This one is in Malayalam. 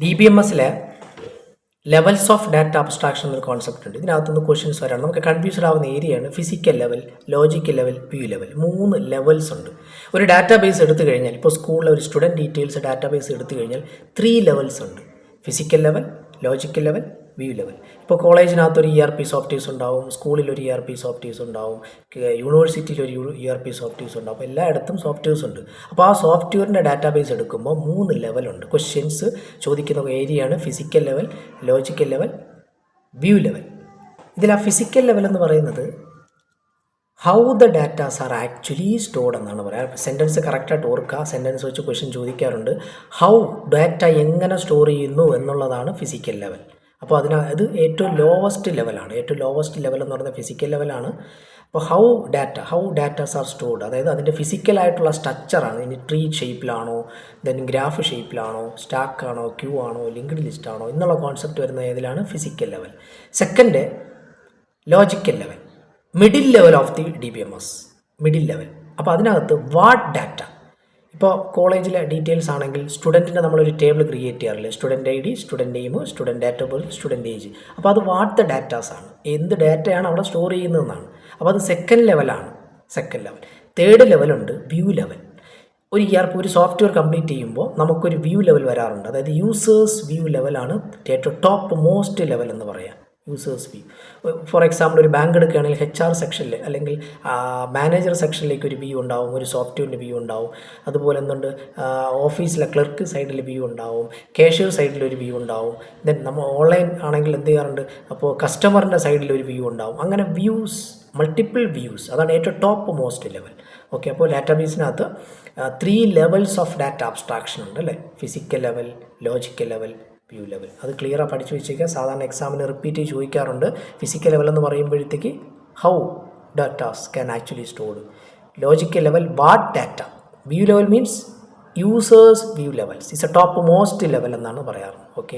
ഡി ബി എം എസിലെ ലെവൽസ് ഓഫ് ഡാറ്റ അബ്സ്ട്രാക്ഷൻ എന്നൊരു കോൺസെപ്റ്റ് ഉണ്ട്. ഇതിനകത്തുനിന്ന് ക്വസ്റ്റ്യൻസ് വരാണ് നമുക്ക് കൺഫ്യൂസ് ആവുന്ന ഏരിയയാണ് physical level logical level view level മൂന്ന് ലെവൽസ് ഉണ്ട്. ഒരു ഡാറ്റാബേസ് എടുത്തു കഴിഞ്ഞാൽ ഇപ്പോൾ സ്കൂളിലെ ഒരു സ്റ്റുഡന്റ് ഡീറ്റെയിൽസ് ഡാറ്റാബേസ് എടുത്തു കഴിഞ്ഞാൽ ത്രീ ലെവൽസ് ഉണ്ട്. Physical level logical level view level ഇപ്പോൾ കോളേജിനകത്ത് ഒരു ഇ ആർ പി സോഫ്റ്റ്വെയർസ് ഉണ്ടാവും സ്കൂളിൽ ഒരു ഇ ആർ പി സോഫ്റ്റ്വെയർസ് ഉണ്ടാവും യൂണിവേഴ്സിറ്റിയിൽ ഒരു ഇ ആർ പി സോഫ്റ്റ്വെയർസ് ഉണ്ടാവും. അപ്പോൾ എല്ലായിടത്തും സോഫ്റ്റ്വെയർസ് ഉണ്ട്. അപ്പോൾ ആ സോഫ്റ്റ്വെയറിന്റെ ഡാറ്റാബേസ് എടുക്കുമ്പോൾ മൂന്ന് ലെവലുണ്ട് ക്വസ്റ്റ്യൻസ് ചോദിക്കുന്ന ഏരിയയാണ് physical level logical level view level ഇതിൽ ആ ഫിസിക്കൽ ലെവൽ എന്ന് പറയുന്നത് how the datas are actually stored എന്നാണ് പറയുക. സെന്റൻസ് കറക്റ്റായിട്ട് ഓർക്കുക. സെന്റൻസ് വെച്ച് ക്വസ്റ്റ്യൻ ചോദിക്കാറുണ്ട്. ഹൗ ഡാറ്റ എങ്ങനെ സ്റ്റോർ ചെയ്യുന്നു എന്നുള്ളതാണ് ഫിസിക്കൽ ലെവൽ അപ്പോൾ അതിന് അത് ഏറ്റവും ലോവസ്റ്റ് ലെവലാണ് ഏറ്റവും ലോവസ്റ്റ് ലെവൽ എന്ന് പറയുന്നത് ഫിസിക്കൽ ലെവലാണ് അപ്പോൾ how data how datas are stored അതായത് അതിന്റെ ഫിസിക്കലായിട്ടുള്ള സ്ട്രക്ചറാണ് ഇനി ട്രീ ഷേപ്പിലാണോ ദെൻ ഗ്രാഫ് ഷേപ്പിലാണോ സ്റ്റാക്ക് ആണോ ക്യൂ ആണോ ലിങ്ക്ഡ് ലിസ്റ്റ് ആണോ എന്നുള്ള കോൺസെപ്റ്റ് വരുന്ന ഏതിലാണ് physical level second logical level middle level of the D B M S middle level അപ്പോൾ അതിനകത്ത് വാട്ട് ഡാറ്റ ഇപ്പോൾ കോളേജിലെ ഡീറ്റെയിൽസ് ആണെങ്കിൽ സ്റ്റുഡന്റിന്റെ നമ്മളൊരു table create ചെയ്യാറില്ലേ? Student I D student name student date of birth student age. അപ്പോൾ അത് വാട്ട് ദ ഡാറ്റാസ് ആണ്. എന്ത് ഡാറ്റയാണ് അവിടെ സ്റ്റോർ ചെയ്യുന്നതെന്നാണ്. അപ്പോൾ അത് സെക്കൻഡ് ലെവലാണ് സെക്കൻഡ് ലെവൽ. തേർഡ് ലെവലുണ്ട് വ്യൂ ലെവൽ. ഒരു ഇയർ ഒരു സോഫ്റ്റ്വെയർ കംപ്ലീറ്റ് ചെയ്യുമ്പോൾ നമുക്കൊരു വ്യൂ ലെവൽ വരാറുണ്ട്. അതായത് യൂസേഴ്സ് വ്യൂ ലെവലാണ് ഏറ്റവും ടോപ്പ് മോസ്റ്റ് ലെവൽ എന്ന് പറയാം. യൂസേഴ്സ് വ്യൂ ഫോർ എക്സാമ്പിൾ ഒരു ബാങ്ക് എടുക്കുകയാണെങ്കിൽ എച്ച് ആർ സെക്ഷനിൽ അല്ലെങ്കിൽ മാനേജർ സെക്ഷനിലേക്ക് ഒരു വ്യൂ ഉണ്ടാവും ഒരു സോഫ്റ്റ്വെയറിന്റെ വ്യൂ ഉണ്ടാവും. അതുപോലെ എന്തുണ്ട്? ഓഫീസിലെ ക്ലർക്ക് സൈഡിൽ വ്യൂ ഉണ്ടാവും കാഷ്യർ സൈഡിൽ ഒരു വ്യൂ ഉണ്ടാവും. ദെൻ നമ്മൾ ഓൺലൈൻ ആണെങ്കിൽ എന്ത് ചെയ്യാറുണ്ട്? അപ്പോൾ കസ്റ്റമറിന്റെ സൈഡിൽ ഒരു വ്യൂ ഉണ്ടാവും. അങ്ങനെ വ്യൂസ് മൾട്ടിപ്പിൾ വ്യൂസ് അതാണ് ഏറ്റവും ടോപ്പ് മോസ്റ്റ് ലെവൽ ഓക്കെ അപ്പോൾ ഡാറ്റാബേസിനകത്ത് three levels of data abstraction ഉണ്ട് അല്ലേ? Physical level logical level view level അത് ക്ലിയറാണ് പഠിച്ചു വെച്ചേക്കുക സാധാരണ എക്സാമിന് റിപ്പീറ്റ് ചോദിക്കാറുണ്ട്. ഫിസിക്കൽ ലെവൽ എന്ന് പറയുമ്പോഴത്തേക്ക് how datas can actually stored logical level what data view level means users view levels is a top most level എന്നാണ് പറയാറ്. ഓക്കെ